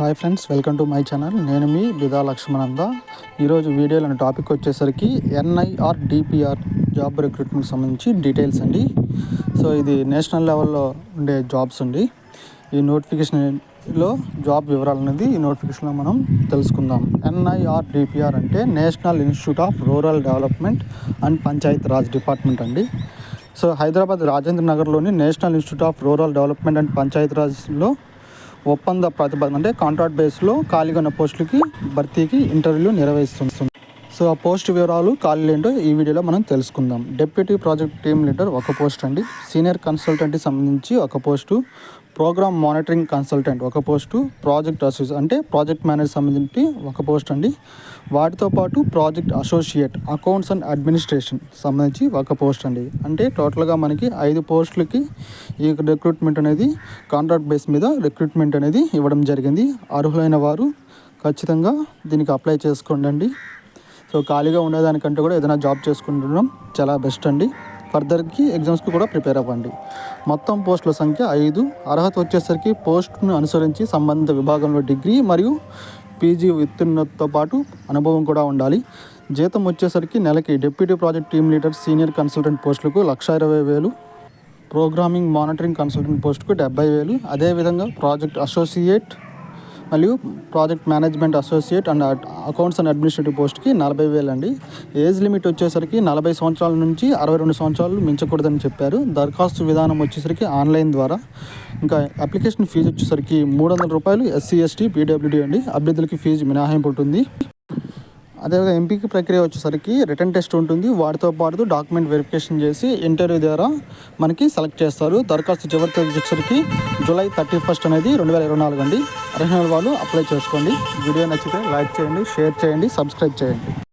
Hi friends welcome to my channel నేను మీ బిదా లక్ష్మణంద. ఈరోజు వీడియోలోని టాపిక్ వచ్చేసరికి ఎన్ఐఆర్ డిపిఆర్ జాబ్ రిక్రూట్మెంట్ సంబంధించి డీటెయిల్స్ అండి. సో ఇది నేషనల్ లెవెల్లో ఉండే జాబ్స్ అండి. ఈ నోటిఫికేషన్లో జాబ్ వివరాలు అనేది ఈ నోటిఫికేషన్లో మనం తెలుసుకుందాం. ఎన్ఐఆర్ డిపిఆర్ అంటే national institute of rural development and panchayat raj department అండి. సో హైదరాబాద్ రాజేంద్ర నగర్లోని national institute of rural development and Panchayat రాజ్లో ఒప్పంద ప్రతిపాదన అంటే కాంట్రాక్ట్ బేస్లో ఖాళీగా ఉన్న పోస్టులకి భర్తీకి ఇంటర్వ్యూలు నిర్వహిస్తుంది సో ఆ పోస్ట్ వివరాలు ఖాళీలు ఏంటో ఈ వీడియోలో మనం తెలుసుకుందాం. డెప్యూటీ ప్రాజెక్ట్ టీమ్ లీడర్ ఒక పోస్ట్ అండి. సీనియర్ కన్సల్టెంట్కి సంబంధించి ఒక పోస్టు. ప్రోగ్రామ్ మానిటరింగ్ కన్సల్టెంట్ ఒక పోస్టు. ప్రాజెక్ట్ అసోసియేట్ అంటే ప్రాజెక్ట్ మేనేజర్ సంబంధించి ఒక పోస్ట్ అండి. వాటితో పాటు project associate accounts and administration సంబంధించి ఒక పోస్ట్ అండి. అంటే టోటల్గా మనకి ఐదు పోస్టులకి ఈ రిక్రూట్మెంట్ అనేది కాంట్రాక్ట్ బేస్ మీద రిక్రూట్మెంట్ అనేది ఇవ్వడం జరిగింది. అర్హులైన వారు ఖచ్చితంగా దీనికి అప్లై చేసుకోండి సో ఖాళీగా ఉండేదానికంటే కూడా ఏదైనా జాబ్ చేసుకుంటున్నాం చాలా బెస్ట్ అండి. ఫర్దర్కి ఎగ్జామ్స్కి కూడా ప్రిపేర్ అవ్వండి. మొత్తం పోస్టుల సంఖ్య ఐదు. అర్హత వచ్చేసరికి పోస్ట్ను అనుసరించి సంబంధిత విభాగంలో డిగ్రీ మరియు పీజీ ఉత్తీర్ణతతో పాటు అనుభవం కూడా ఉండాలి. జీతం వచ్చేసరికి నెలకి deputy project team leader senior consultant పోస్టులకు లక్ష ఇరవై వేలు ప్రోగ్రామింగ్ మానిటరింగ్ కన్సల్టెంట్ పోస్టుకు డెబ్బై వేలు. అదేవిధంగా ప్రాజెక్ట్ అసోసియేట్ మరియు project management associate and accounts and administrative పోస్ట్కి నలభై వేలు అండి. ఏజ్ లిమిట్ వచ్చేసరికి నలభై సంవత్సరాల నుంచి అరవై రెండు సంవత్సరాలు మించకూడదని చెప్పారు. దరఖాస్తు విధానం వచ్చేసరికి ఆన్లైన్ ద్వారా. ఇంకా అప్లికేషన్ ఫీజు వచ్చేసరికి మూడు వందల రూపాయలు ఎస్సీ ఎస్టీ పీడబ్ల్యూడీ అండి. అభ్యర్థులకి ఫీజు మినహాయింపు ఉంటుంది. అదేవిధంగా ఎంపిక ప్రక్రియ వచ్చేసరికి రిటర్న్ టెస్ట్ ఉంటుంది. వాటితో పాటు డాక్యుమెంట్ వెరిఫికేషన్ చేసి ఇంటర్వ్యూ ద్వారా మనకి సెలెక్ట్ చేస్తారు. దరఖాస్తు చివరి తేదీ వచ్చేసరికి జూలై థర్టీ ఫస్ట్ అనేది రెండు వేల ఇరవై నాలుగు అండి. అర్హులైన వాళ్ళు అప్లై చేసుకోండి. వీడియో నచ్చితే లైక్ చేయండి షేర్ చేయండి సబ్స్క్రైబ్ చేయండి.